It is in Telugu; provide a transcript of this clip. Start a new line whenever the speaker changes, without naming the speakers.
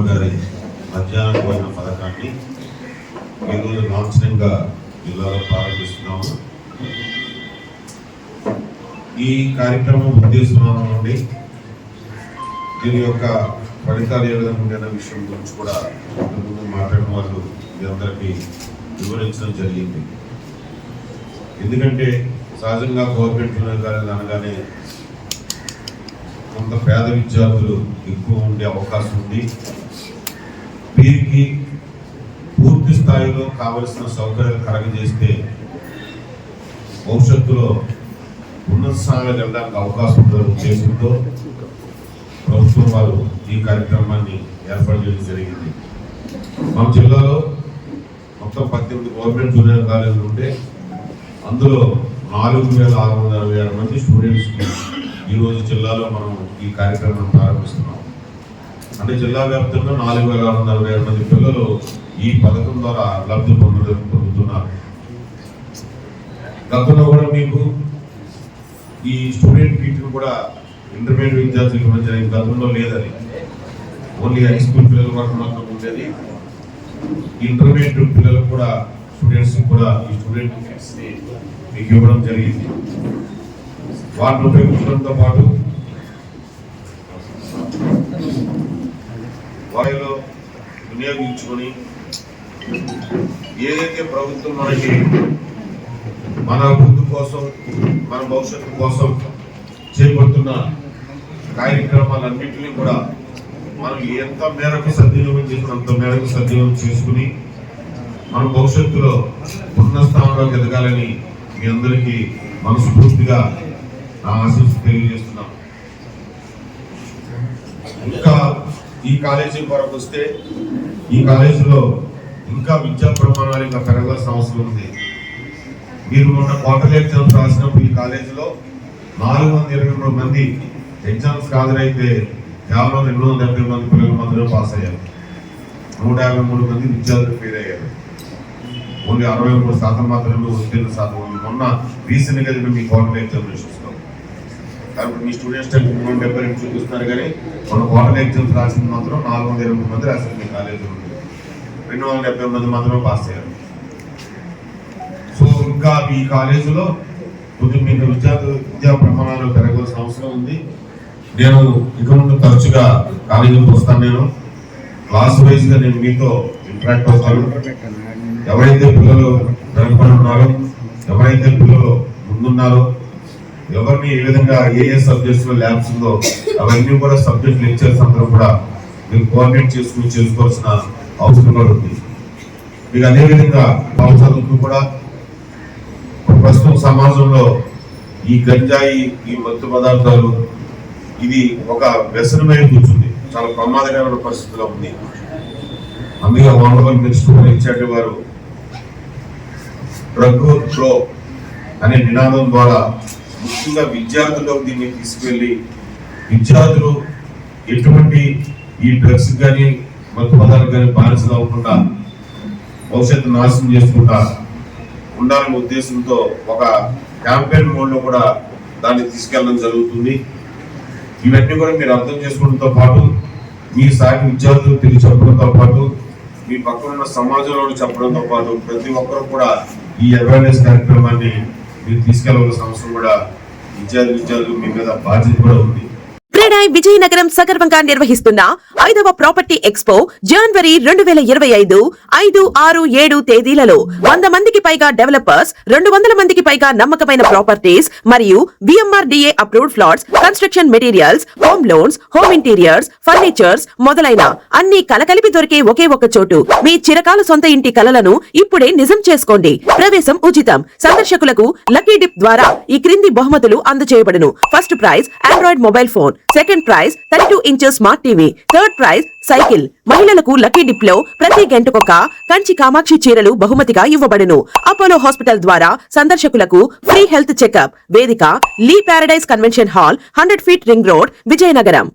సుబ్బమ్మ గారి మధ్యాహ్న పథకాన్ని ఈరోజు లాంఛనంగా జిల్లాలో ప్రారంభిస్తున్నాము. ఈ కార్యక్రమం ఉద్దేశం నుండి దీని యొక్క ఫలితాలు ఏ విధంగా ఉండే విషయం గురించి కూడా ఇంతకుముందు మాట్లాడిన వాళ్ళు మీ అందరికీ వివరించడం జరిగింది. ఎందుకంటే సహజంగా గవర్నమెంట్ అనగానే కొంత పేద విద్యార్థులు ఎక్కువ ఉండే అవకాశం ఉంది. వీరికి పూర్తి స్థాయిలో కావలసిన సౌకర్యాలు కలగజేస్తే భవిష్యత్తులో ఉన్నత స్థాయిలో వెళ్ళడానికి అవకాశం ఉందనే ఉద్దేశంతో ప్రభుత్వం వారు ఈ కార్యక్రమాన్ని ఏర్పాటు చేయడం జరిగింది. మన జిల్లాలో మొత్తం పద్దెనిమిది గవర్నమెంట్ జూనియర్ కాలేజీలు ఉంటే అందులో నాలుగు వేల ఆరు వందల అరవై ఆరు మంది స్టూడెంట్స్కి ఈరోజు జిల్లాలో మనం ఈ కార్యక్రమం ప్రారంభిస్తున్నాం. అంటే జిల్లా వ్యాప్తంగా నాలుగు వేల ఆరు వందల అరవై మంది పిల్లలు ఈ పథకం ద్వారా లబ్ధి పొందడం పొందుతున్నారు. గతంలో కూడా మీకు ఈ స్టూడెంట్ కిట్ను కూడా ఇంటర్మీడియట్ విద్యార్థులకు మధ్య గతంలో లేదని. ఓన్లీ హై స్కూల్ పిల్లల వరకు మాత్రం ఉండేది. ఇంటర్మీడియట్ పిల్లలకు కూడా స్టూడెంట్స్ కూడా ఈ స్టూడెంట్ కిట్స్ని మీకు ఇవ్వడం జరిగింది. వాటిని ఉపయోగించడంతో పాటు వారిలో వినియోగించుకొని ఏదైతే ప్రభుత్వం మనకి మన అభివృద్ధి కోసం మన భవిష్యత్తు కోసం చేపడుతున్న కార్యక్రమాలన్నింటినీ కూడా మనం ఎంత మేరకు సద్వినియోగం చేసిన అంత మేరకు సద్వినియోగం చేసుకుని మన భవిష్యత్తులో ఉన్న స్థానంలోకి ఎదగాలని మీ అందరికీ మనస్ఫూర్తిగా నా ఆశీస్సు తెలియజేస్తున్నాం. ఇంకా ఈ కాలేజీ వరకు వస్తే ఈ కాలేజీలో ఇంకా విద్యా ప్రమాణాలు ఇంకా పెరగాల్సిన అవసరం ఉంది. మీరు మొన్న క్వార్టర్ ఎగ్జామ్స్ రాసినప్పుడు ఈ కాలేజీలో నాలుగు వందల ఇరవై మూడు మంది ఎగ్జామ్స్ హాజరైతే కేవలం రెండు వందల డెబ్బై మంది పిల్లలు మాత్రమే పాస్ అయ్యారు. నూట యాభై మూడు మంది విద్యార్థులు ఫెయిల్ అయ్యారు. ఓన్లీ అరవై మూడు శాతం మాత్రమే ఉత్తీర్ణ శాతం ఉంది మొన్న రీసెంట్గా జరిగిన మీ క్వార్టర్ ఎగ్జామినేషన్స్ కాబట్టి మీ స్టూడెంట్స్ మూడు వందల డెబ్బై రెండు చూపిస్తున్నారు కానీ మన క్వార్టర్ ఎగ్జామ్స్ రాసింది మాత్రం నాలుగు వందల ఇరవై మంది రాసింది మీ కాలేజీలో రెండు వందల డెబ్బై మంది మాత్రమే పాస్ అయ్యారు. సో ఇంకా మీ కాలేజీలో కొంచెం మీకు విద్యార్థి విద్యా ప్రమాణాలు పెరగాల్సిన అవసరం ఉంది. నేను ఇక ముందు తరచుగా కాలేజీకి వస్తాను నేను. క్లాస్ వైజ్గా నేను మీతో ఇంటరాక్ట్ అవుతాను. ఎవరైతే పిల్లలు వెనకబడి ఉన్నారో ఎవరైతే పిల్లలు ముందున్నారో ఎవరిని ఏ విధంగా ఏ ఏ సబ్జెక్ట్స్లో ల్యాబ్స్ ఉందో అవన్నీ కూడా సబ్జెక్ట్ లెక్చర్స్ అందరూ కూడా మీరు కోఆర్డినేట్ చేసుకుని చేసుకోవాల్సిన అవసరం కూడా ఉంది. మీకు అదే విధంగా బాగు చదువుతూ కూడా ప్రస్తుతం సమాజంలో ఈ గంజాయి ఈ మత్తు పదార్థాలు ఇది ఒక వ్యసనమైన కూర్చుంది. చాలా ప్రమాదకరమైన పరిస్థితిలో ఉంది. అందుకే వానవల్ మినిస్టర్ ఇచ్చాడు వారు డ్రగ్ అనే నినాదం ద్వారా ముఖ్యంగా విద్యార్థులకు దీన్ని తీసుకెళ్ళి విద్యార్థులు ఎటువంటి ఈ డ్రగ్స్ కానీ మత్తు పదార్థాలు కానీ బానిసలు అవ్వకుండా భవిష్యత్తు నాశనం చేసుకుంటా ఉండాలనే ఉద్దేశంతో ఒక క్యాంపెయిన్ మోడ్లో కూడా దాన్ని తీసుకెళ్ళడం జరుగుతుంది. ఇవన్నీ కూడా మీరు అర్థం చేసుకోవడంతో పాటు మీ సాగి విద్యార్థులు తిరిగి చెప్పడంతో పాటు మీ పక్కన ఉన్న సమాజంలో చెప్పడంతో పాటు ప్రతి ఒక్కరు కూడా ఈ అవేర్నెస్ కార్యక్రమాన్ని మీరు తీసుకెళ్ళవలసిన అవసరం కూడా విద్యార్థి విద్యార్థులు మీ మీద బాధ్యత కూడా ఉంది.
క్రెడాయ్ విజయనగరం సగర్వంగా నిర్వహిస్తున్న ఐదవ ప్రాపర్టీ ఎక్స్పో జనవరి రెండు వేల ఇరవై ఐదు ఐదు ఆరు ఏడు తేదీలలో వంద మందికి పైగా డెవలపర్స్ రెండు వందల మందికి పైగా నమ్మకమైన ప్రాపర్టీస్ మరియు VMRDA approved flats construction materials home loans home interiors furnitures మొదలైన అన్ని కలకలిపి దొరికే ఒకే ఒక చోటు. మీ చిరకాల సొంత ఇంటి కలలను ఇప్పుడే నిజం చేసుకోండి. ప్రవేశం ఉచితం. సందర్శకులకు లక్కీ డిప్ ద్వారా ఈ క్రింది బహుమతులు అందజేయబడును. First prize android mobile phone second prize thirty two inches smart TV third prize cycle మహిళలకు లక్కీ డిప్లో ప్రతి గంటకొక కంచి కామాక్షి చీరలు బహుమతిగా ఇవ్వబడును. అపోలో హాస్పిటల్ ద్వారా సందర్శకులకు ఫ్రీ హెల్త్ చెకప్ వేదిక Le Paradise convention hall hundred feet ring road Vizianagaram.